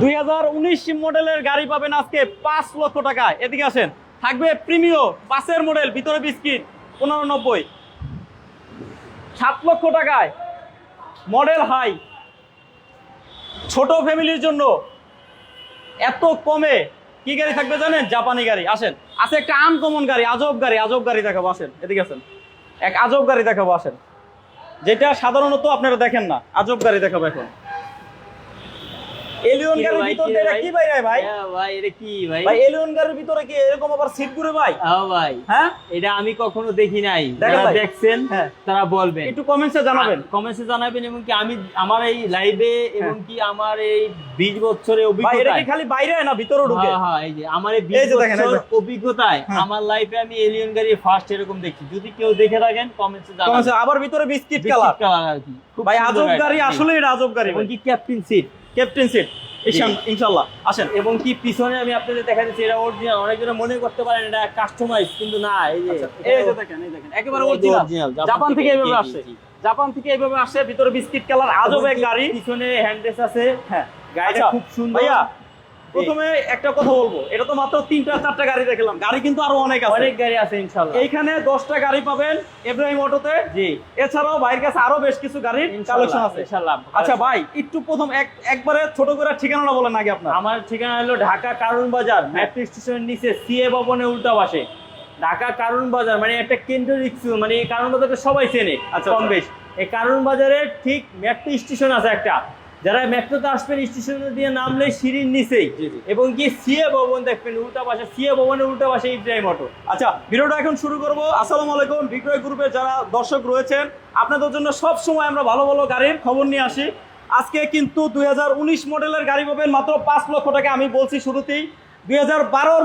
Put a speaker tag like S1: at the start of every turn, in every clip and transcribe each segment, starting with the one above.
S1: দুই হাজার উনিশ মডেলের গাড়ি পাবেন আজকে পাঁচ লক্ষ টাকায়। এদিকে আসেন। থাকবে প্রিমিও পাঁচের মডেল, ভিতরে বিস্কিট, পনেরো নব্বই। সাত লক্ষ টাকায় মডেল হাই। ছোট ফ্যামিলির জন্য এত কমে কি গাড়ি থাকবে জানেন? জাপানি গাড়ি। আসেন। আছে একটা আনকমন গাড়ি, আজব গাড়ি আজব গাড়ি দেখাবো, আসেন। এদিকে আসেন। এক আজব গাড়ি দেখাবো, আসেন। যেটা সাধারণত আপনারা দেখেন না। আজব গাড়ি দেখাবো এখন। এলিয়ন গাড়ির ভিতর এটা কি ভাই
S2: হ্যাঁ ভাই? এটা কি ভাই?
S1: ভাই এলিয়ন গাড়ির ভিতরে কি এরকম আবার সিট ঘুরে ভাই?
S2: হ্যাঁ ভাই।
S1: হ্যাঁ?
S2: এটা আমি কখনো দেখি নাই। যারা দেখছেন
S1: হ্যাঁ।
S2: তারা বলবেন।
S1: একটু কমেন্টসে জানাবেন।
S2: কমেন্টসে জানাবেন এবং কি আমি আমার এই লাইভে এবং কি আমার এই 20 বছরের
S1: হ্যাঁ। ভাই এটা কি খালি বাইরে না ভিতরে ঢুকে?
S2: হ্যাঁ হ্যাঁ এই যে আমার এই
S1: এই
S2: 20
S1: যে।
S2: বছর অভিজ্ঞতায়
S1: হ্যাঁ।
S2: আমার লাইফে আমি এলিয়ন গাড়ি ফার্স্ট এরকম দেখি যদি কেউ দেখে থাকেন কমেন্টসে জানাবেন।
S1: আবার ভিতরে বিস্কিট কালার।
S2: কালার আর কি।
S1: ভাই আজব গাড়ি আসলে এটা আজব গাড়ি
S2: এবং কি ক্যাপ্টেন সিট
S1: ক্যাপ্টেন সিট ইনশাআল্লাহ। আসেন।
S2: এবং কি পিছনে আমি আপনাদের দেখা দিচ্ছি এটা অরিজিনাল অনেকজনে মনে করতে পারেন এটা কাস্টমাইজ কিন্তু না এই যে
S1: আচ্ছা, এই যে দেখেন এই দেখেন একেবারে অরিজিনাল জাপান থেকে এইভাবে আসছে জাপান থেকে এইভাবে আসছে ভিতরে বিস্কিট কালার আজব এক গাড়ি।
S2: পিছনে হ্যান্ডেস আছে।
S1: হ্যাঁ।
S2: গাড়িটা
S1: আচ্ছা,
S2: খুব সুন্দর।
S1: ভাইয়া প্রথমে একটা কথা বলব এটা তো মাত্র তিনটা চারটা গাড়ি দেখলাম। গাড়ি কিন্তু আরও অনেক আছে।
S2: অনেক গাড়ি আছে ইনশাআল্লাহ।
S1: এইখানে দশটা গাড়ি পাবেন এব্রাহিম অটোতে
S2: জি।
S1: এছাড়াও ভাইয়ের কাছে আরও বেশ কিছু গাড়ির কালেকশন আছে।
S2: ইনশাআল্লাহ।
S1: আচ্ছা ভাই একটু প্রথম এক একবারে ছোট করে ঠিকানাটা বলেন আগে আপনার।
S2: আমার ঠিকানা হলো ঢাকা কারণ বাজার
S1: হ্যাঁ।
S2: মেট্রো স্টেশনের নিচে সিএ ভবনের উল্টা পাশে। ঢাকা কারণ বাজার মানে একটা কেন্দ্র রিক্স মানে এই কারণ বাজারটা সবাই চেনে
S1: আচ্ছা,
S2: কম
S1: আচ্ছা।
S2: বেশ। এই কারণ বাজারের ঠিক মেট্রো স্টেশন আছে একটা। যারা মেট্রোতে আসবেন স্টেশনে দিয়ে নামলে সিঁড়ির নিচেই। এবং কি সিএ ভবন দেখবেন উল্টা পাশে সিএ ভবনের উল্টা পাশে ইব্রাহিম অটো
S1: আচ্ছা ভিডিওটা এখন শুরু করব। আসসালামু আলাইকুম বিক্রয় গ্রুপের যারা দর্শক রয়েছেন আপনাদের জন্য সব সময় আমরা ভালো ভালো গাড়ির খবর নিয়ে আসি। আজকে কিন্তু দু হাজার উনিশ মডেলের গাড়ি পাবেন মাত্র পাঁচ লক্ষ টাকা আমি বলছি শুরুতেই। দুই হাজার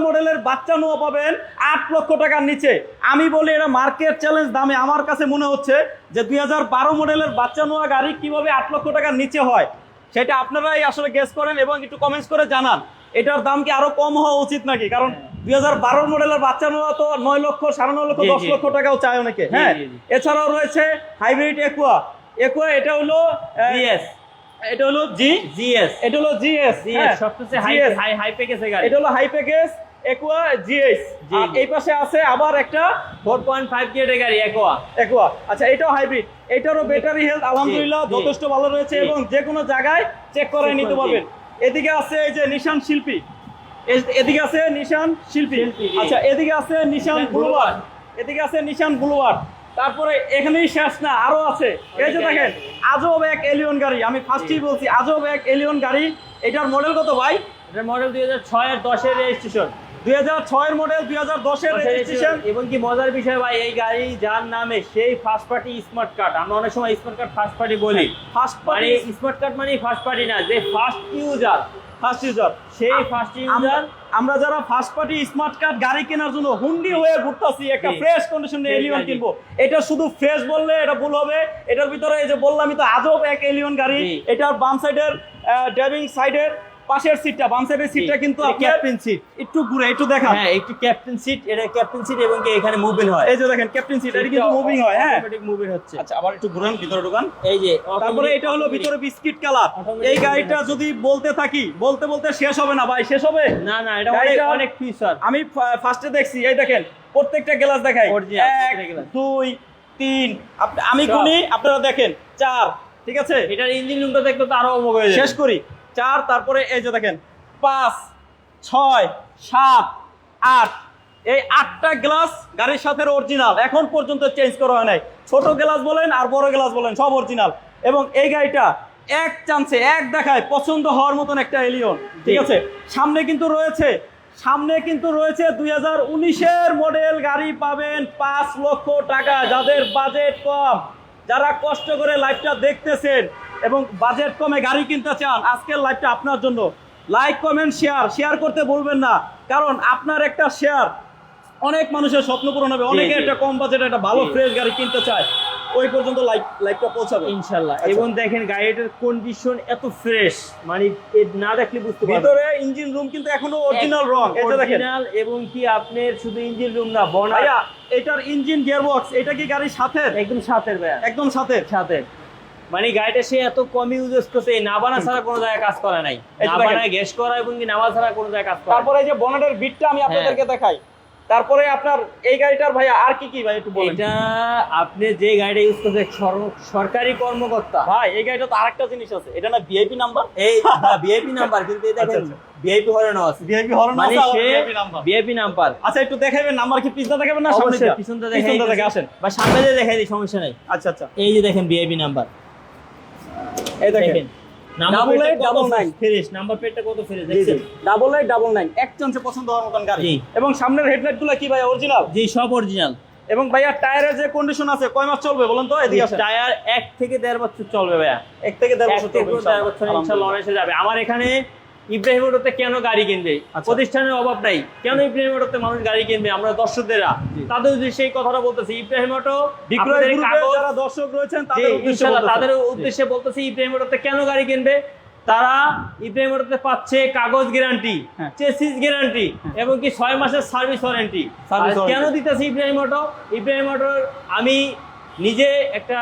S1: মডেলের বাচ্চা নোয়া পাবেন আট লক্ষ টাকার নিচে। আমি বলি এটা মার্কেট চ্যালেঞ্জ দামে আমার কাছে মনে হচ্ছে যে দুই হাজার বারো মডেলের বাচ্চা নোয়া গাড়ি কীভাবে আট লক্ষ টাকার নিচে হয়। সেটা আপনারাই আসলে গেস করেন এবং একটু কমেন্টস করে জানান। এটার দাম কি আরও কম হওয়া উচিত নাকি? কারণ দুই হাজার বারোর মডেলের বাচ্চা নেওয়া তো নয় লক্ষ সাড়ে নয় লক্ষ দশ লক্ষ টাকাও চায় অনেকে হ্যাঁ। এছাড়াও রয়েছে হাইব্রিড একুয়া একুয়া এটা হলো এটা হলো জি
S2: জিএস
S1: এটা হলো জিএস
S2: জিএস সবচেয়ে হাই হাই হাই প্যাকেজের
S1: এটা হলো হাই প্যাকেজ একুয়া জিএস আর এই পাশে আছে আবার একটা
S2: 4.5 গিয়ারের গাড়ি একোয়া
S1: একুয়া আচ্ছা এটাও হাইব্রিড এটারও ব্যাটারি হেলথ আলহামদুলিল্লাহ যথেষ্ট ভালো রয়েছে এবং যে কোনো জায়গায় চেক করে নিতে পারবেন। এদিকে আছে এই যে নিশান শিল্পী এদিকে আছে নিশান শিল্পী আচ্ছা এদিকে আছে নিশান
S2: নিশান
S1: এদিকে আছে নিশান বুলওয়ার্ড তারপরে এখানেই শেষ না আরও আছে। এই যে দেখেন। আজব এক এলিয়ন গাড়ি। আমি ফার্স্টেই বলছি আজব এক এলিয়ন গাড়ি। এটার মডেল কত ভাই?
S2: মডেল 2006 এর 10 এর রেজিস্ট্রেশন
S1: দুই হাজার ছয়ের মডেল দুই হাজার দশের রেজিস্ট্রেশন
S2: এবং কি মজার বিষয় ভাই এই গাড়ি যার নামে সেই ফার্স্ট পার্টি স্মার্ট কার্ড আমরা অনেক সময় স্মার্ট কার্ড ফার্স্ট পার্টি বলি।
S1: ফার্স্ট পার্টি
S2: স্মার্ট কার্ড মানে ফার্স্ট পার্টি না যে ফার্স্ট ইউজার
S1: ফার্স্ট ইউজার
S2: সেই ফার্স্ট ইউজার
S1: আমরা যারা ফার্স্ট পার্টি স্মার্ট কার্ড গাড়ি কেনার জন্য হুন্ডি হয়ে ঘুরতাছি একটা ফ্রেশ কন্ডিশনে এলিয়ন কিনবো। এটা শুধু ফ্রেশ বললে এটা ভুল হবে। এটার ভিতরে এই যে বললামই তো আজব এক এলিয়ন গাড়ি। এটার বাম সাইডের ড্রাইভিং সাইডের পাশের সিটটা বাম সাইডের সিটটা কিন্তু
S2: ক্যাপ্টেন সিট
S1: একটু ঘুরে একটু দেখান।
S2: হ্যাঁ একটু ক্যাপ্টেন সিট এটা ক্যাপ্টেন সিট এবং কি এখানে মুভমেন্ট হয়।
S1: এই যে দেখেন ক্যাপ্টেন সিট এটা কিন্তু মুভিং হয় হ্যাঁ।
S2: অটোমেটিক মুভমেন্ট হচ্ছে।
S1: আচ্ছা আবার একটু ঘুরান ভিতরে ঢুকান।
S2: এই যে
S1: তারপরে এটা হলো ভিতরে বিস্কিট কালার এই গাড়িটা যদি বলতে থাকি বলতে বলতে শেষ হবে না ভাই শেষ হবে?
S2: না না এটা অনেক অনেক ফিচার
S1: আমি ফার্স্টে দেখছি এই দেখেন প্রত্যেকটা গ্লাস দেখাই। এক দুই তিন আমি। গুনি আপনারা দেখেন চার ঠিক আছে?
S2: এটার ইঞ্জিন রুমটা দেখতে তো আরও অমোঘ হয়ে
S1: শেষ করি। চার তারপরে এই যে দেখেন পাঁচ ছয় সাত আট। এই আটটা গ্লাস গাড়ির সাথে অরিজিনাল এখন পর্যন্ত চেঞ্জ করা হয় নাই। ছোট গ্লাস বলেন আর বড় গ্লাস বলেন সব অরিজিনাল এবং এই গাড়িটা এক চান্সে এক দেখায় পছন্দ হওয়ার মতন একটা এলিয়ন ঠিক আছে? সামনে কিন্তু রয়েছে সামনে কিন্তু রয়েছে দুই হাজার উনিশের মডেল গাড়ি পাবেন পাঁচ লক্ষ টাকা। যাদের বাজেট কম যারা কষ্ট করে লাইফটা দেখতেছেন এবং বাজেট কমে গাড়ি কিনতে চান আজকের লাইভটা আপনার জন্য। লাইক কমেন্ট শেয়ার শেয়ার করতে বলবেন না। কারণ আপনার একটা শেয়ার অনেক মানুষের স্বপ্ন পূরণ হবে। অনেকে একটা কম বাজেটে একটা ভালো ফ্রেশ গাড়ি কিনতে চায়। ওই পর্যন্ত লাইক লাইভটা পৌঁছাবে।
S2: ইনশাল্লাহ।
S1: আচ্ছা।
S2: এবং দেখেন গাড়িটার কন্ডিশন এত ফ্রেশ মানে না দেখলে বুঝতে পারবেন।
S1: ভিতরে ইঞ্জিন রুম কিন্তু এখনও অরিজিনাল রং। যে দেখেন।
S2: অরিজিনাল এবং কি আপনার শুধু ইঞ্জিন রুম না বনা
S1: এটার ইঞ্জিন গিয়ারবক্স এটা কি গাড়ির সাথে?
S2: একদম সাথের ভাইয়া।
S1: একদম সাথে
S2: সাথে মানে গাড়িটা সে এত কম ইউজ করছে নাবানা ছাড়া কোনো জায়গায় কাজ করে নাই।
S1: দেখেন।
S2: গ্যাস করা এবং নাবা ছাড়া কোনো জায়গায় কাজ করে।
S1: তারপরে এই যে বনেটের বিটটা আমি
S2: হ্যাঁ।
S1: আপনাদেরকে দেখাই। তারপরে আপনার এই গাড়িটার ভাইয়া আর কি কি ভাই একটু বলেন।
S2: এটা আপনি যে গাড়িটা ইউজ করছে সরকারি কর্মকর্তা।
S1: ভাই এই গাড়িটা তো আরেকটা জিনিস আছে। এটা না ভিআইপি নাম্বার
S2: এই ভিআইপি নাম্বার কিন্তু এই দেখেন
S1: আচ্ছা,
S2: ভিআইপি হরানো আছে।
S1: ভিআইপি হরন আছে ভিআইপি নাম্বার
S2: ভিআইপি নাম্বার
S1: আচ্ছা একটু দেখাবেন নাম্বার কি? পিছনে দেখাবেন না সামনে দিয়া?
S2: পিছনটা
S1: পিছনটা
S2: দেখে
S1: আসেন।
S2: বা সামনে দেখাই দিই সমস্যা নাই।
S1: আচ্ছা আচ্ছা।
S2: এই যে দেখেন ভিআইপি নাম্বার
S1: এই দেখেন।
S2: নাম্বার
S1: Double eight,
S2: প্লেটটা কত
S1: double nine।
S2: ফ্রেশ নাম্বার প্লেটটা কত ফ্রেশ
S1: জি জি।
S2: দেখছেন?
S1: ডাবল এইট ডাবল নাইন এক চান্সে পছন্দ হওয়ার মতন গাড়ি। এবং সামনের হেডলাইটগুলো কি ভাই অরিজিনাল
S2: জি সব অরিজিনাল
S1: এবং ভাইয়া টায়ারের যে কন্ডিশন আছে কয় মাস চলবে বলুন তো? এদিকে আসেন।
S2: টায়ার এক থেকে দেড় বছর চলবে ভাইয়া।
S1: এক থেকে দেড় বছর চলবে
S2: যাবে। আমার এখানে ইব্রাহিম অটোতে কেন গাড়ি কিনবে?
S1: আচ্ছা।
S2: প্রতিষ্ঠানের অভাব নাই। কেন ইব্রাহিম অটোতে মানুষ গাড়ি কিনবে? আমরা দর্শকদেরা। তাদের উদ্দেশ্যে সেই কথাটা বলতেছি। ইব্রাহিম অটো
S1: যারা দর্শক রয়েছেন তাদের উদ্দেশ্যে বলতেছি।
S2: তাদের উদ্দেশ্যে বলতেছি ইব্রাহিম অটোতে কেন গাড়ি কিনবে? তারা ইব্রাহিম অটোতে পাচ্ছে কাগজ গ্যারান্টি
S1: হ্যাঁ।
S2: চেসিস গ্যারান্টি এবং কি ছয় মাসের সার্ভিস ওয়ারেন্টি। কেন। দিতেছি ইব্রাহিম অটো ইব্রাহিম অটোর আমি নিজে একটা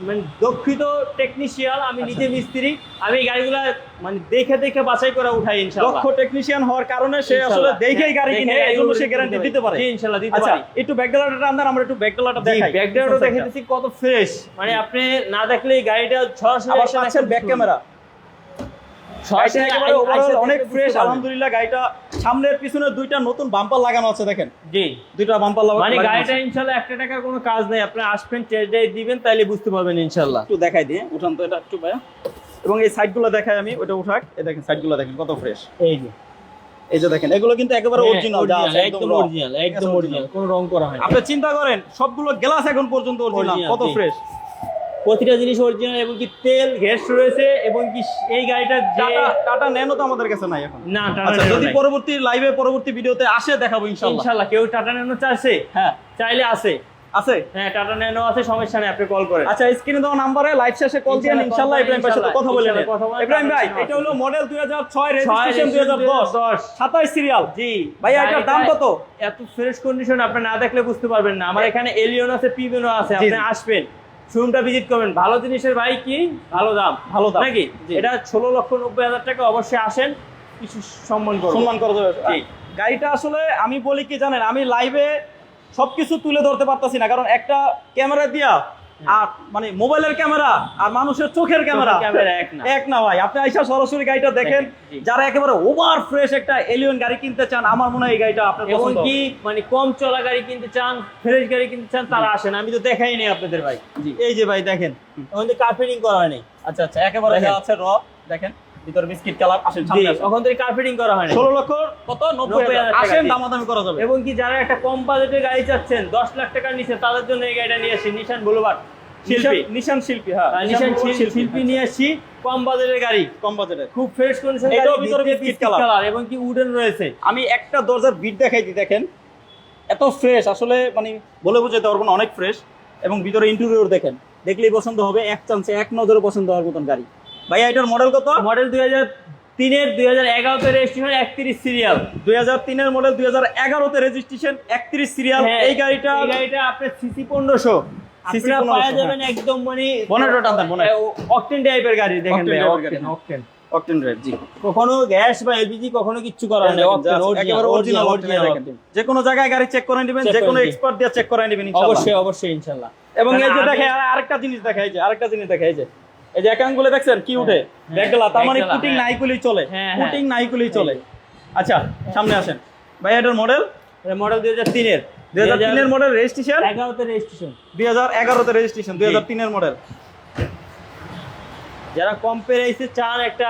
S2: মানে দক্ষিত টেকনিশিয়ান আমি নিজে
S1: আচ্ছা।
S2: মিস্ত্রি আমি এই গাড়িগুলা মানে দেখে দেখে বাছাই করে উঠাই ইনশাআল্লাহ।
S1: দক্ষ টেকনিশিয়ান হওয়ার কারণে সে আসলে দেখেই গাড়ি
S2: হ্যাঁ,
S1: কিনে
S2: দেখে
S1: এই জন্য সে গ্যারান্টি দিতে পারে।
S2: জি, ইনশাআল্লাহ দিতে
S1: আচ্ছা
S2: পারি।
S1: একটু ব্যাকডালাটা আন্দার আমরা একটু ব্যাকডালাটা দেখাই।
S2: ব্যাকডালাটা দেখাইতেছি কত ফ্রেশ মানে আপনি না দেখলে এই গাড়িটা ছড়াছড়ি
S1: আবার পাচ্ছেন ব্যাক ক্যামেরা
S2: সরাসরি
S1: গাড়িটা একেবারে
S2: আই-
S1: overall
S2: আইসা
S1: অনেক ফ্রেশ আলহামদুলিল্লাহ গাড়িটা সামনের পিছনে দুইটা নতুন বাম্পার লাগানো আছে দেখেন।
S2: জি।
S1: দুইটা বাম্পার লাগানো
S2: মানে গাড়িটা
S1: আছে।
S2: ইনশাল্লাহ টাকার কোনো কাজ নেই। আপনি আসবেন টেস্ট ড্রাইভ দিবেন তাইলে বুঝতে পারবেন ইনশাল্লাহ।
S1: একটু দেখাই দিয়ে উঠান তো এটা একটু ভাইয়া। এবং এই সাইডগুলো দেখাই আমি ওটা উঠাক। এই দেখেন সাইডগুলো দেখেন কত ফ্রেশ
S2: এই যে।
S1: এই যে দেখেন এগুলো কিন্তু একেবারে অরিজিনাল যা আছে
S2: হ্যাঁ, একদম অরিজিনাল একদম অরিজিনাল কোনো রং করা
S1: আপনি চিন্তা করেন সবগুলো গ্লাস এখন পর্যন্ত অরিজিনাল কত ফ্রেশ
S2: প্রতিটা জিনিস অরিজিনাল এবং কি তেল গ্যাস রয়েছে এবং কি এই গাড়িটা
S1: টাটা টাটা ন্যানো তো আমাদের কাছে নাই এখন।
S2: না টাটা
S1: আচ্ছা যদি পরবর্তী লাইভে পরবর্তী ভিডিওতে আসে দেখাবো ইনশাআল্লাহ।
S2: ইনশাল্লাহ কেউ টাটা ন্যানো চাইছে?
S1: হ্যাঁ।
S2: চাইলে আছে।
S1: আছে?
S2: হ্যাঁ টাটা ন্যানো আছে সমস্যা নেই আপনি কল করেন।
S1: আচ্ছা স্ক্রিনে দেওয়া নাম্বারে লাইভ শেষে কল দিয়ে
S2: ইনশাআল্লাহ,
S1: ইনশাআল্লাহ ইব্রাহিম ভাইয়ের সাথে কথা বলে
S2: ইনশাআল্লাহ,
S1: ইব্রাহিম ভাই এটা হলো মডেল 2006
S2: ছয়
S1: রেজিস্ট্রেশন 2010
S2: দশ।
S1: 27 সিরিয়াল
S2: জি।
S1: ভাইয়া, এটার দাম কত?
S2: এত ফ্রেশ কন্ডিশন আপনি না দেখলে বুঝতে পারবেন না। আমার এখানে এলিয়ন আছে পিবিনো আছে আপনি আসবেন। শোরুমটা ভিজিট করবেন। ভালো জিনিসের ভাই কি? ভালো দাম।
S1: ভালো দাম।
S2: নাকি? এটা ষোলো লক্ষ নব্বই হাজার টাকা। অবশ্যই আসেন। কিছু সম্মান করব।
S1: সম্মান করা যাবে। গাড়িটা আসলে আমি বলি কি জানেন? আমি লাইভে সবকিছু তুলে ধরতে পারতাছি না। কারণ একটা ক্যামেরা দিয়া আর মানে মোবাইলের ক্যামেরা আর মানুষের চোখের ক্যামেরা।
S2: এক না।
S1: ভাই। আপনি আইসা সরাসরি গাড়িটা দেখেন যারা একেবারে ওভার ফ্রেশ একটা এলিয়ন গাড়ি কিনতে চান আমার মনে হয় এই গাড়িটা আপনার
S2: এবং
S1: পছন্দ
S2: কি মানে কম চলা গাড়ি কিনতে চান ফ্রেশ গাড়ি কিনতে চান তারা আসেন আমি তো দেখাই নেই আপনাদের ভাই। এই যে ভাই দেখেন। ওখানে কার্পেটিং করা হয়নি
S1: আচ্ছা আচ্ছা একেবারে। আছে র দেখেন। ভিতরে বিস্কিট কালার আসেন সামনে
S2: ওখান থেকে কার্পেটিং করা হয়নি।
S1: ষোলো লক্ষ কত? নব্বই
S2: নব্বই
S1: হাজার।
S2: হাজার। টাকা,
S1: আসেন দামাদামি করা যাবে।
S2: এবং কি যারা একটা কম বাজেটের গাড়ি চাচ্ছেন দশ লাখ টাকার নিচে তাদের জন্য এই গাড়িটা নিয়ে আসি। নিশান বুলুবার শিল্পী।
S1: নিশান- শিল্পী হ্যাঁ।
S2: নিশান শিল্পী নিয়ে আসছি কম বাজেটের গাড়ি।
S1: কম বাজেটের
S2: খুব ফ্রেশ কন্ডিশন
S1: এটাও ভিতরে biscuit colour।
S2: এবং কি উডেন রয়েছে।
S1: আমি একটা দরজার বিট দেখাই দিই দেখেন। এত ফ্রেশ আসলে মানে বলে বোঝাতে পারব না অনেক ফ্রেশ এবং ভিতরে ইন্টেরিয়র দেখেন। দেখলেই পছন্দ হবে এক চান্সে এক নজরে পছন্দ হওয়ার মতন গাড়ি। ভাইয়া এটার মডেল কত?
S2: মডেল দুই হাজার তিনের দুই হাজার এগারোতে রেজিস্ট্রেশন একত্রিশ সিরিয়াল
S1: দুই হাজার তিনের মডেল দুই হাজার এগারোতে রেজিস্ট্রেশন একত্রিশ সিরিয়াল এই গাড়িটা
S2: হ্যাঁ, এই গাড়িটা আপনার সিসি পনেরোশো।
S1: CC
S2: আপনারা
S1: 1500,
S2: পাওয়া যাবেন একদম মানে
S1: Bonnet-টা টানতেন, bonnet।
S2: অকটেন টাইপের গাড়ি দেখেন
S1: Octane
S2: ভাই
S1: type-এর
S2: অকটেন অকটেন
S1: অকটেন জি।
S2: কখনো গ্যাস বা এলপিজি কখনো কিচ্ছু করা হয় না
S1: একেবারে অরিজিনাল দেখেন যে কোনো জায়গায় গাড়ি চেক করে নেবেন
S2: Check
S1: যে কোনো এক্সপার্ট দিয়ে চেক করে নেবেন
S2: অবশ্যই অবশ্যই
S1: এবং এই যে দেখে আরেকটা জিনিস দেখা এই যে আরেকটা জিনিস দেখা এই যে এই যে একাঙ্গুলে দেখছেন কি উঠে?
S2: হ্যাঁ,
S1: ব্যাগগুলা তার মানে পুটিং
S2: হ্যাঁ।
S1: নাইকুলি চলে।
S2: হ্যাঁ, হ্যাঁ।
S1: পুটিং নাইকুলি চলে। আচ্ছা সামনে আসেন। ভাই এটার মডেল
S2: মডেল দুই হাজার তিনের।
S1: দুই হাজার তিনের মডেল রেজিস্ট্রেশন
S2: এগারোতে রেজিস্ট্রেশন
S1: দুই হাজার এগারোতে রেজিস্ট্রেশন দুই হাজার তিনের মডেল
S2: যারা কম প্রাইসে চান একটা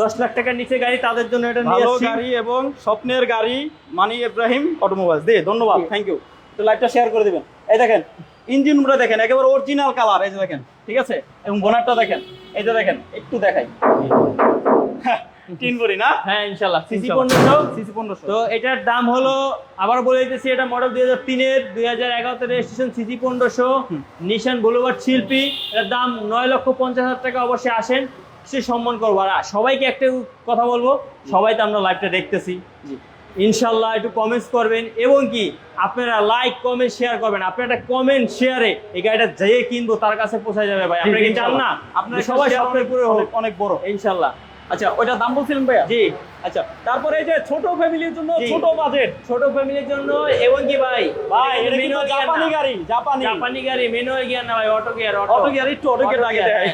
S2: দশ লাখ টাকার নিচে গাড়ি তাদের জন্য এটা নিয়ে
S1: ভালো গাড়ি এবং স্বপ্নের গাড়ি মানি ইব্রাহিম অটোমোবাইলস। দে ধন্যবাদ থ্যাংক ইউ তো লাইভটা শেয়ার করে দিবেন। এই দেখেন ইঞ্জিন রুমটা দেখেন একেবারে অরিজিনাল কালার এই যে দেখেন। ঠিক আছে? এবং বোনারটা দেখেন। এই যে দেখেন একটু দেখাই। তিন বড়ি না?
S2: হ্যাঁ ইনশাল্লাহ সিসি
S1: ইনশাল্লাহ।
S2: পনেরোশো
S1: সিসি পনেরোশো।
S2: তো এটার দাম হলো আবার বলে দিতেছি এটা মডেল দুই হাজার তিনের দুই হাজার এগারোতে রেজিস্ট্রেশন সিসি পনেরোশো। নিশান বুলুবার শিল্পী এটার দাম নয় লক্ষ পঞ্চাশ হাজার টাকা অবশ্যই আসেন। সে সম্মান করব। আর সবাইকে একটা কথা বলব সবাই তো আমরা লাইভটা দেখতেছি।
S1: জি।
S2: ইনশাল্লাহ একটু কমেন্টস করবেন এবং কি আপনারা লাইক কমেন্ট শেয়ার করবেন। আপনি একটা কমেন্ট শেয়ারে এই গাড়িটা যেয়ে কিনবো তার কাছে পৌঁছে যাবে ভাই। আপনি কি চান না?
S1: আপনার
S2: সবাই স্বপ্নের পুরো
S1: অনেক বড়।
S2: ইনশাল্লাহ
S1: আচ্ছা দাম বলছিলেন ভাইয়া?
S2: জি।
S1: আচ্ছা তারপরে এই যে ছোট ফ্যামিলির জন্য ছোট বাজেট
S2: ছোট ফ্যামিলির জন্য এবং কি ভাই?
S1: ভাই এটা কিন্তু জাপানি গাড়ি জাপানি
S2: জাপানি গাড়ি ম্যানুয়াল গিয়ার না ভাই অটো গিয়ার
S1: অটো গিয়ার একটু অটো গিয়ার দেয়।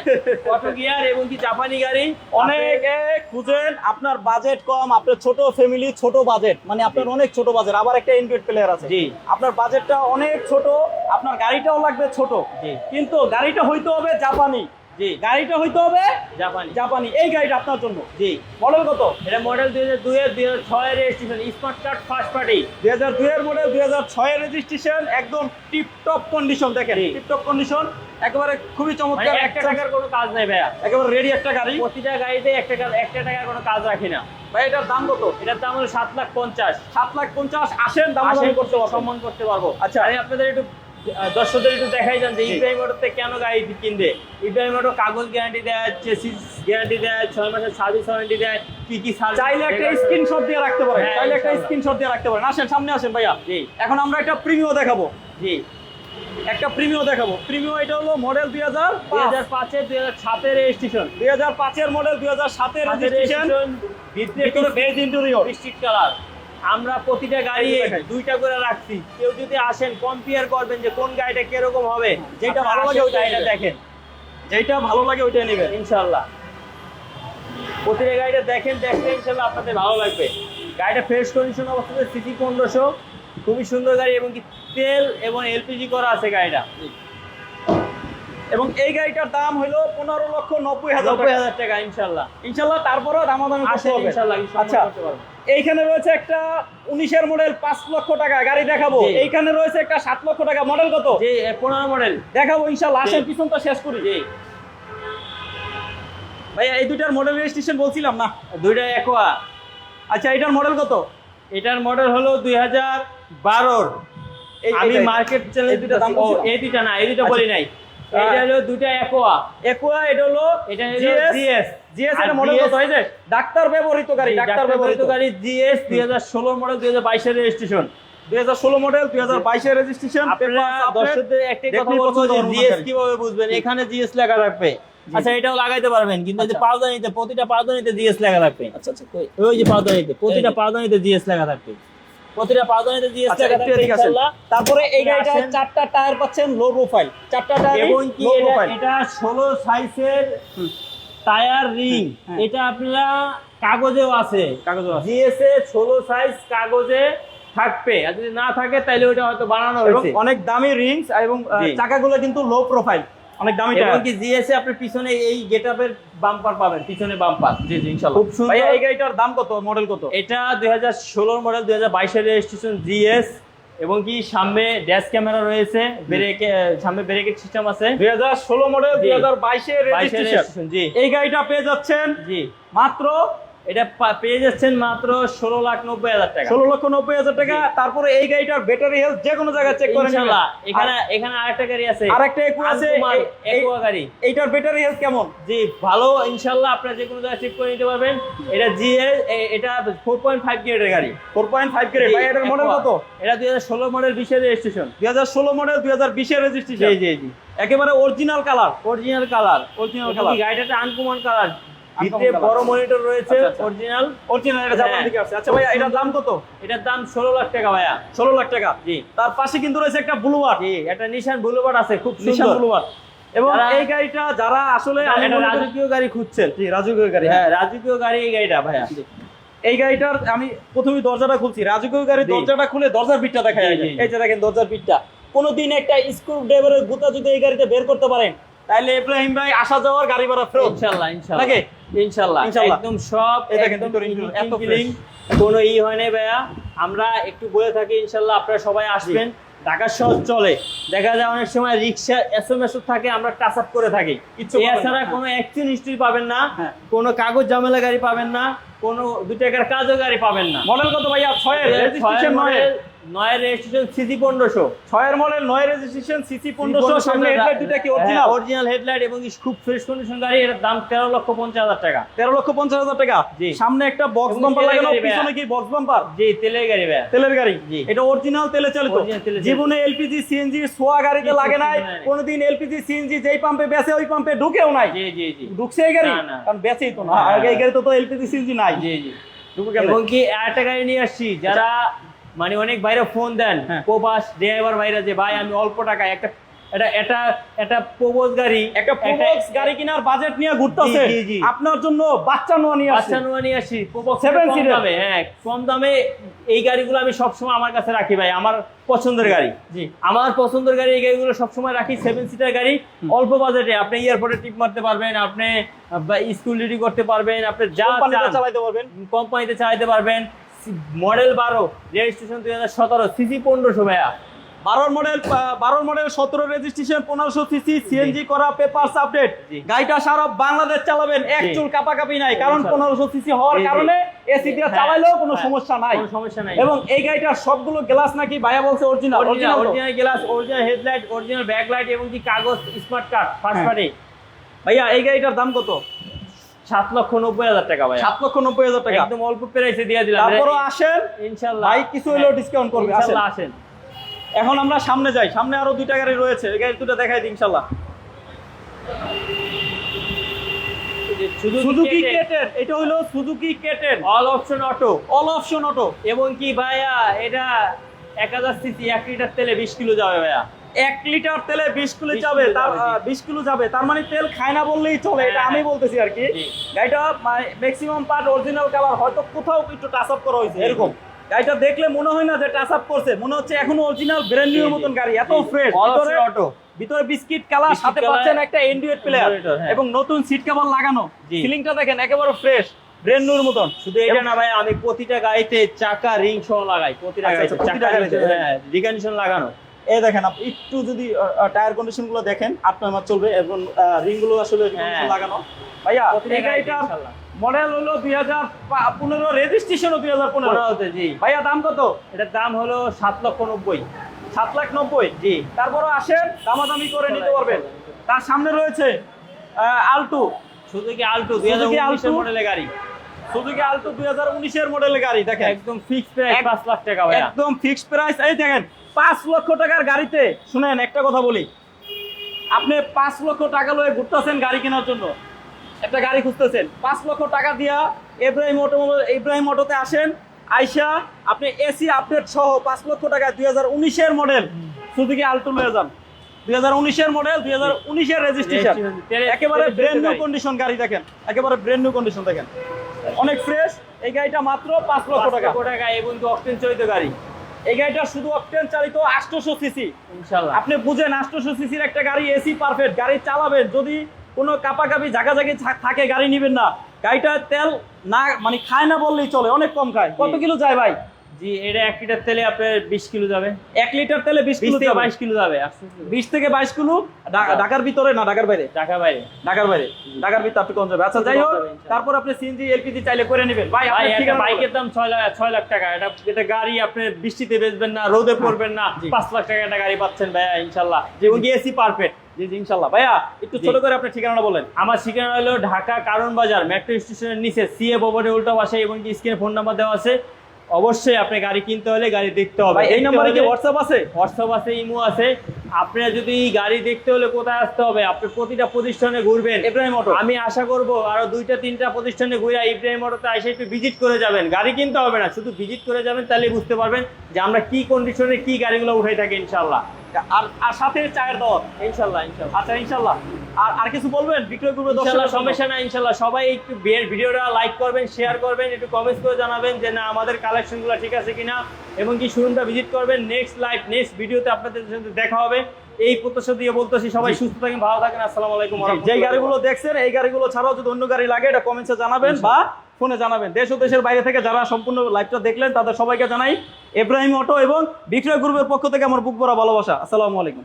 S2: অটো গিয়ার এবং কি জাপানি গাড়ি?
S1: অনেকে খুঁজেন আপনার বাজেট কম আপনার ছোট ফ্যামিলি ছোট বাজেট মানে আপনার অনেক ছোট বাজেট আবার একটা ইনভেট প্লেয়ার আছে।
S2: জি।
S1: আপনার বাজেটটা অনেক ছোট আপনার গাড়িটাও লাগবে ছোট।
S2: জি।
S1: কিন্তু গাড়িটা হইতে হবে জাপানি
S2: জি।
S1: গাড়িটা হইতে হবে
S2: জাপানি।
S1: জাপানি। এই গাড়িটা আপনার জন্য।
S2: জি।
S1: মডেল কত?
S2: এটা মডেল দুই হাজার দুই দুই হাজার ছয় registration smart card first party
S1: দুই হাজার দুইয়ের মডেল দুই হাজার ছয়ের রেজিস্ট্রেশন একদম টিপ টপ কন্ডিশন দেখেন
S2: জি।
S1: টিপ টপ কন্ডিশন একেবারে খুবই
S2: মানে
S1: চমৎকার
S2: একটা
S1: একটা
S2: টাকার কোনো কাজ নাই ভাইয়া।
S1: একেবারে রেডি একটা গাড়ি।
S2: প্রতিটা গাড়িতে একটা একটা টাকার কোনো কাজ রাখি না।
S1: ভাই এটার দাম কত?
S2: এটার দাম হলো সাত লাখ পঞ্চাশ।
S1: সাত লাখ পঞ্চাশ। আসেন দাম করতে পারব।
S2: সম্মান করতে পারব।
S1: আচ্ছা।
S2: আমি আপনাদের একটু দর্শকদের একটু দেখাই যান যে। ইব্রাহিম অটোতে কেন গাড়ি কিনবে? ইব্রাহিম অটো কাগজ গ্যারান্টি দেয় চেসিস গ্যারান্টি দেয় ছয় মাসের সার্ভিস ওয়ারেন্টি দেয় কি কি সার্ভিস
S1: চাইলে একটা স্ক্রিনশট দিয়ে রাখতে পারেন
S2: হ্যাঁ,
S1: চাইলে একটা স্ক্রিনশট দিয়ে রাখতে পারেন। আসেন সামনে আসেন ভাইয়া।
S2: জি।
S1: এখন আমরা একটা প্রিমিও দেখাবো।
S2: জি।
S1: একটা প্রিমিও দেখাবো। প্রিমিও এটা হলো মডেল দুই হাজার
S2: দুই হাজার পাঁচের দুই হাজার সাতের রেজিস্ট্রেশন
S1: দুই হাজার পাঁচের মডেল দুই হাজার সাতের রেজিস্ট্রেশন ভিতরে বেজ ইন্টেরিয়র
S2: বৃষ্টির কালার আমরা প্রতিটা গাড়ি। দুইটা করে রাখছি। কেউ যদি আসেন কম্পেয়ার করবেন যে কোন গাড়িটা কীরকম হবে।
S1: যেটা ভালো লাগে ওইটা নেবেন।
S2: দেখেন।
S1: যেটা ভালো লাগে ওইটাই নেবেন
S2: ইনশাল্লাহ প্রতিটা গাড়িটা দেখেন দেখলে ইনশাল্লাহ আপনাদের ভালো লাগবে। গাড়িটা ফ্রেশ কন্ডিশন অবস্থাতে সিটি পনেরোশো। খুবই সুন্দর গাড়ি এবং কি তেল এবং এলপিজি করা আছে গাড়িটা।
S1: এবং এই গাড়িটার দাম হলো পনেরো লক্ষ নব্বই হাজার টাকা।
S2: হাজার টাকা। ইনশাল্লাহ
S1: ইনশাল্লাহ তারপরেও দামাদামি
S2: ইনশাল্লাহ
S1: আচ্ছা। এইখানে রয়েছে একটা উনিশের মডেল পাঁচ লক্ষ টাকা গাড়ি দেখাবো। এইখানে রয়েছে একটা সাত লক্ষ টাকা মডেল কত?
S2: পনেরো মডেল
S1: দেখাবো ইনশাল্লাহ আসেন। পিছনটা শেষ করি। ভাইয়া এই দুইটার মডেল রেজিস্ট্রেশন বলছিলাম না?
S2: দুইটা একোয়া
S1: আচ্ছা এটার মডেল কত?
S2: এটার মডেল হলো দুই হাজার বারোর।
S1: এই-
S2: আমি মার্কেট চ্যানেল
S1: দুইটা দাম
S2: এই দুইটা না এই দুইটা
S1: আচ্ছা।
S2: বলি নাই। এটা হলো দুইটা একোয়া
S1: একোয়া এটা হলো
S2: এটা
S1: জিএস
S2: জিএস
S1: এর মডেল কত? এই ডাক্তার ব্যবহৃত গাড়ি ডাক্তার ব্যবহৃত।
S2: গাড়ি জিএস দুই হাজার ষোলো মডেল দুই হাজার বাইশের রেজিস্ট্রেশন
S1: দুই হাজার ষোলো মডেল দুই হাজার বাইশের রেজিস্ট্রেশন
S2: আপনারা দর্শকদের একটাই কথা বলব যে জিএস কীভাবে বুঝবেন? এখানে জিএস লেখা থাকবে। আচ্ছা এটাও লাগাইতে পারবেন কিন্তু যে
S1: আচ্ছা।
S2: পাউদানিতে প্রতিটা পাউদানিতে জিএস লেখা থাকবে।
S1: আচ্ছা আচ্ছা
S2: ওই যে পাউদানিতে প্রতিটা। পাউদানিতে জিএস লেখা থাকবে। প্রতিটা জিএস
S1: আচ্ছা
S2: থাকবে ইনশাআল্লাহ।
S1: তারপরে এই গাড়িটা চারটা টায়ার পাচ্ছেন লো প্রোফাইল চারটা টায়ার
S2: এবং কি এটা-
S1: প্রোফাইল
S2: এটা ষোলো সাইজের টায়ার রিং
S1: হ্যাঁ।
S2: এটা আপনারা কাগজেও আছে।
S1: কাগজও আছে।
S2: জিএস এ ষোলো সাইজ কাগজে থাকবে। আর যদি না থাকে তাহলে ওটা হয়তো বানানো হয়েছে।
S1: অনেক দামি রিংস এবং চাকাগুলো কিন্তু লো প্রোফাইল অনেক দামি
S2: এবং কি জিএস এ আপনার পিছনে এই গেটআপের বাম্পার পাবেন পিছনে বাম্পার
S1: জি জি ইনশাআল্লাহ।
S2: খুব সুন্দর।
S1: এই গাড়িটার দাম কত? মডেল কত?
S2: এটা দুই হাজার ষোলোর মডেল দুই হাজার বাইশের রেজিস্ট্রেশন জিএস। এবং কি সামনে ড্যাশ ক্যামেরা রয়েছে ব্রেক সামনে ব্রেকের সিস্টেম আছে।
S1: দুই হাজার ষোলো মডেল
S2: জি।
S1: দুই হাজার বাইশের
S2: বাইশের
S1: রেজিস্ট্রেশন
S2: রেজিস্ট্রেশন জি।
S1: এই গাড়িটা পেয়ে যাচ্ছেন
S2: জি।
S1: মাত্র
S2: এটা পেয়ে যাচ্ছেন মাত্র ষোলো লাখ নব্বই হাজার টাকা।
S1: ষোলো লক্ষ নব্বই হাজার টাকা। তারপরে এই গাড়িটার ব্যাটারি হেলথ যে কোনো জায়গায় চেক করে
S2: এখানে এখানে আরেকটা গাড়ি আছে।
S1: আরেকটা Equua আছে,
S2: Equua গাড়ি।
S1: এইটার ব্যাটারি হেলথ কেমন?
S2: জি ভালো। ইনশাআল্লাহ আপনারা যে কোনো জায়গায় চেক করে নিতে পারবেন। এটা জিএস এটা ফোর পয়েন্ট ফাইভ গ্রেডের গাড়ি।
S1: ফোর পয়েন্ট ফাইভ গ্রেড ভাই এটার মডেল কত?
S2: এটা দুই হাজার ষোলো মডেল বিশের রেজিস্ট্রেশন
S1: দুই হাজার ষোলো মডেল দুই হাজার বিশের রেজিস্ট্রেশন
S2: জি জি জি।
S1: একেবারে original colour
S2: original colour
S1: original colour
S2: কি গাড়িটাতে আনকমন কালার ভিতরে বড় মনিটর রয়েছে
S1: আচ্ছা, আচ্ছা।
S2: অরিজিনাল
S1: অরিজিনাল এটা জাপান
S2: হ্যাঁ।
S1: থেকে আসছে আচ্ছা ভাইয়া এটার দাম কত?
S2: এটার দাম ষোলো লাখ টাকা ভাইয়া।
S1: ষোলো লাখ টাকা।
S2: জি।
S1: তার পাশে কিন্তু রয়েছে একটা
S2: জি একটা নিশান বুলুবার্ড আছে খুব
S1: নিশান এবং এই গাড়িটা যারা আসলে
S2: এটা রাজকীয় গাড়ি খুঁজছেন।
S1: জি রাজুকের গাড়ি
S2: হ্যাঁ রাজকীয় গাড়ি এই গাড়িটা ভাইয়া।
S1: এই গাড়িটার আমি প্রথমে দরজাটা খুলছি। রাজকীয় গাড়ির দরজাটা খুলে দরজার পিঠটা দেখা যায়। এই যে দেখেন দরজার পিঠটা। কোনোদিন একটা স্ক্রু ড্রাইভারের গুতা যদি এই গাড়িতে বের করতে পারেন তাহলে ইব্রাহিম ভাই আসা যাওয়ার গাড়ি ভাড়া ফেরত।
S2: ইনশাআল্লাহ ইনশাআল্লাহ? ইনশাআল্লাহ। একদম সব একদম
S1: এত
S2: কোনো ই হয় নাই ভাইয়া। আমরা একটু বলে থাকি ইনশাআল্লাহ আপনারা সবাই আসবেন। ঢাকা শহর চলে। দেখা যায় অনেক সময় রিক্সা এসএমএস থাকে আমরা টাচ আপ করে থাকি। এছাড়া
S1: হ্যাঁ।
S2: কোনো হিস্ট্রি পাবেন না।
S1: হ্যাঁ।
S2: কোনো কাগজ জামেলা গাড়ি পাবেন না। কোনো দু টাকার কাজও গাড়ি পাবেন না।
S1: মডেল কত ভাইয়া? ছয়ের। রেজিস্ট্রেশন
S2: ছয়ের
S1: নয়
S2: রেজিস্ট্রেশন সিসি পনেরোশো।
S1: ছয়ের মডেল নয় রেজিস্ট্রেশন সিসি পনেরোশো সামনে হেডলাইট দুটা কি অরিজিনাল
S2: অরিজিনাল হেডলাইট এবং খুব ফ্রেশ কন্ডিশন গাড়ি এটার দাম তেরো লক্ষ পঞ্চাশ হাজার টাকা।
S1: তেরো লক্ষ পঞ্চাশ হাজার টাকা?
S2: জি।
S1: সামনে একটা বক্স বাম্পার লাগানো পিছনে কি বক্স বাম্পার
S2: জি তেলের গাড়ি ভাইয়া।
S1: তেলের গাড়ি?
S2: জি।
S1: এটা অরিজিনাল তেলে চালিত। জীবনে এলপিজি সিএনজি সোয়া গাড়িতে লাগে নাই। কোনোদিন এলপিজি সিএনজি যেই পাম্পে বেচে ওই পাম্পে ঢুকেও নাই।
S2: জি জি জি।
S1: ঢুকছে এই গাড়ি। কারণ বেচেই তো না।
S2: না।
S1: এই গাড়িতে তো এলপিজি সিএনজি নাই।
S2: জি জি। এবং কি একটা গাড়ি নিয়ে আসছি যারা মানে অনেক বাইরে ফোন দেন
S1: হ্যাঁ।
S2: প্রবাস ড্রাইভার ভাইরা যে ভাই আমি অল্প টাকায় একটা এটা এটা এটা প্রবোজ গাড়ি
S1: একটা প্রোবক্স গাড়ি কেনার বাজেট নিয়ে ঘুরতেছে। আপনার জন্য বাচ্চা নোয়া নিয়ে
S2: বাচ্চা নোয়া নিয়ে আসি প্রবোজ কম
S1: seater।
S2: দামে হ্যাঁ কম দামে এই গাড়িগুলো আমি সবসময় আমার কাছে রাখি ভাই আমার পছন্দের গাড়ি।
S1: জি।
S2: আমার পছন্দের গাড়ি এই গাড়িগুলো সবসময় রাখি সেভেন সিটার গাড়ি অল্প বাজেটে আপনি এয়ারপোর্টে টিপ মারতে পারবেন আপনি স্কুল ডিউটি করতে পারবেন আপনি যা
S1: চালাতে পারবেন।
S2: কোম্পানিতে চালাতে পারবেন। মডেল বারো রেজিস্ট্রেশন দুই হাজার সতেরো সিসি পনেরোশো ভাইয়া।
S1: বারোর মডেল বারোর মডেল সতেরো রেজিস্ট্রেশন পনেরোশো সিসি সিএনজি করা পেপার আপডেট গাড়িটা সারা বাংলাদেশ চালাবেন এক। চুল কাপাকাপি নাই কারণ পনেরোশো সিসি হওয়ার। কারণে এসি দিয়ে
S2: হ্যাঁ,
S1: চালাইলেও কোনো
S2: হ্যাঁ,
S1: সমস্যা নাই।
S2: সমস্যা নাই।
S1: এবং এই গাড়িটার সবগুলো গ্লাস নাকি ভাইয়া বলছে original
S2: original
S1: original
S2: glass original headlight original backlight এবং কি কাগজ স্মার্ট কার্ড ফার্স্ট। পার্টি
S1: ভাইয়া এই গাড়িটার দাম কত?
S2: সাত লক্ষ নব্বই হাজার টাকা ভাই
S1: সাত লক্ষ নব্বই হাজার টাকা।
S2: একদম অল্প প্রাইসে দিয়ে দিলাম
S1: তারপরও আসেন।
S2: ইনশাল্লাহ।
S1: ভাই কিছু হলেও ডিসকাউন্ট করবে আসেন।
S2: আসেন।
S1: এখন আমরা সামনে যাই। সামনে আরও দুইটা গাড়ি রয়েছে। গাড়ি দুটো দেখাই দিই ইনশাল্লাহ। সুজুকি কেটেন এটা হলো Suzuki K ten
S2: all option auto
S1: all option auto
S2: এবং কি ভাইয়া এটা এক হাজার সিসি এক লিটার তেলে বিশ কিলো যাবে ভাইয়া।
S1: এক লিটার তেলে বিশ কিলো যাবে তার বিশ কিলো যাবে তার মানে তেল খায় না বললেই চলে এটা
S2: হ্যাঁ,
S1: আমি
S2: হ্যাঁ।
S1: বলতেছি আর কি। গাড়িটা ম্যাক্সিমাম পার্ট অরিজিনাল কালার হয়তো কোথাও একটু টাচ আপ করা হয়েছে এরকম গাড়িটা দেখলে মনে হয় না যে টাচ আপ করছে মনে হচ্ছে এখনও অরিজিনাল ব্র্যান্ড নিউ। মতন গাড়ি এত ফ্রেশ ভিতরে
S2: auto।
S1: ভিতরে বিস্কিট কালার সাথে পাচ্ছেন একটা প্লেয়ার
S2: হ্যাঁ।
S1: এবং নতুন সিট কভার লাগানো। সিলিংটা দেখেন একেবারে ফ্রেশ নিউর মতন
S2: শুধু এটা না ভাই আমি প্রতিটা গাড়িতে চাকা রিং সহ লাগাই প্রতিটা
S1: আচ্ছা,
S2: গাড়িতে চাকা হ্যাঁ লাগানো
S1: এই দেখেন আপনি একটু যদি টায়ার কন্ডিশনগুলো দেখেন আট নয় মাস চলবে এবং আসলে
S2: হ্যাঁ।
S1: লাগানো। ভাইয়া। মডেল হলো দুই হাজার পনেরো রেজিস্ট্রেশনও দুই হাজার পনেরো।
S2: জি।
S1: ভাইয়া দাম কত?
S2: এটার দাম হলো সাত লক্ষ নব্বই।
S1: সাত লাখ নব্বই?
S2: জি।
S1: তারপরে আসেন দামাদামি করে নিতে পারবেন। তার সামনে রয়েছে আলটু।
S2: সুজুকি আলটো দুই হাজার উনিশের মডেলের গাড়ি।
S1: সুজুকি আলটু দুই হাজার উনিশের মডেলের গাড়ি দেখেন।
S2: একদম ফিক্স প্রাইস পাঁচ লাখ টাকা
S1: একদম ফিক্সড প্রাইস এই দেখেন পাঁচ লক্ষ টাকার গাড়িতে শুনেন একটা কথা বলি। আপনি পাঁচ লক্ষ টাকা লয়ে ঘুরতেছেন গাড়ি কেনার জন্য। একটা গাড়ি খুঁজতেছেন। পাঁচ লক্ষ টাকা দিয়া এব্রাহিম অটো ইব্রাহিম অটোতে আসেন আইসা আপনি এসি আপডেট সহ পাঁচ লক্ষ টাকা দুই হাজার উনিশের মডেল সুজুকি আলটু লয়ে যান। দুই হাজার উনিশের মডেল দুই হাজার উনিশের রেজিস্ট্রেশন একেবারে ব্র্যান্ড নিউ কন্ডিশন গাড়ি দেখেন। একেবারে ব্র্যান্ড নিউ কন্ডিশন দেখেন। অনেক ফ্রেশ এই গাড়িটা মাত্র পাঁচ লক্ষ টাকা।
S2: এবং অকটেন চলিত গাড়ি।
S1: এই গাড়িটা শুধু অকটেন চালিত আটশোশো সিসি। আপনি বুঝেন আটশোশো সিসির একটা গাড়ি এসি পারফেক্ট। গাড়ি চালাবেন যদি কোনো কাপাকাপি ঝাঁকাঝাঁকি থাকে গাড়ি নিবেন না। গাড়িটা তেল না মানে খায় না বললেই চলে অনেক কম খায়। কত। কিলো যায় ভাই?
S2: জি এটা এক লিটার তেলে আপনার বিশ কিলো যাবে।
S1: এক লিটার তেলে বিশ কিলো
S2: থেকে বাইশ কিলো যাবে।
S1: বিশ থেকে বাইশ কিলো? ঢাকার ভিতরে না ঢাকার বাইরে?
S2: ঢাকা বাইরে।
S1: ঢাকার বাইরে। ঢাকার ভিতরে আপনি কম যাবে আচ্ছা যাই হোক। তারপর আপনি সিএনজি এলপিজি চাইলে করে নেবেন। ভাই
S2: বাইকের দাম ছয় লাখ ছয় লাখ টাকা। এটা এটা গাড়ি আপনি বৃষ্টিতে বেচবেন না রোদে পড়বেন না। পাঁচ লাখ টাকা একটা গাড়ি পাচ্ছেন ভাইয়া ইনশাল্লাহ। এবং এসি পারফেক্ট।
S1: জি জি ইনশাল্লাহ। ভাইয়া একটু। ছোট করে আপনার ঠিকানাটা বলেন।
S2: আমার ঠিকানা হলো ঢাকা কারণ বাজার মেট্রো স্টেশনের নিচে সিএ ভবনের উল্টো পাশে এবং স্ক্রিনে ফোন নাম্বার দেওয়া আছে। অবশ্যই আপনি গাড়ি কিনতে হলে গাড়ি দেখতে হবে।
S1: এই নম্বরে কি হোয়াটসঅ্যাপ আছে?
S2: হোয়াটসঅ্যাপ আছে ইমো আছে। আপনার যদি গাড়ি দেখতে হলে কোথায় আসতে হবে? আপনি প্রতিটা প্রতিষ্ঠানে ঘুরবেন।
S1: ইব্রাহিম অটো
S2: আমি আশা করব আরও দুইটা তিনটা প্রতিষ্ঠানে ঘুরে ইব্রাহিম অটোতে এসে একটু ভিজিট করে যাবেন। গাড়ি কিনতে হবে না শুধু ভিজিট করে যাবেন তাহলে বুঝতে পারবেন যে আমরা কি কন্ডিশনে কি গাড়িগুলো উঠাই থাকি ইনশাল্লাহ
S1: আর আর সাথে চায়ের দাওয়াত
S2: ইনশাল্লাহ ইনশাল্লাহ
S1: আচ্ছা ইনশাল্লাহ আর আর কিছু বলবেন? বিক্রয় করবে দর্শক
S2: সমস্যা না ইনশাল্লাহ সবাই একটু ভিডিওটা লাইক করবেন শেয়ার করবেন একটু কমেন্টস করে জানাবেন যে না আমাদের কালেকশনগুলো ঠিক আছে কিনা? এবং কি শোরুমটা ভিজিট করবেন। নেক্সট লাইভ নেক্সট ভিডিওতে আপনাদের সাথে দেখা হবে। এই প্রত্যাশা দিয়ে বলতেছি সবাই সুস্থ থাকেন ভালো থাকেন। আসসালামু আলাইকুম রাহমাতুল্লাহি।
S1: গাড়িগুলো দেখছেন এই গাড়িগুলো ছাড়াও যদি অন্য গাড়ি লাগে এটা কমেন্টসে জানাবেন বা ফোনে জানাবেন। দেশ ও দেশের বাইরে থেকে যারা সম্পূর্ণ লাইভটা দেখলেন, তাদের সবাইকে জানাই এব্রাহিম অটো এবং বিক্রয় গ্রুপের পক্ষ থেকে আমার বুক ভরা ভালোবাসা। আসসালামু আলাইকুম।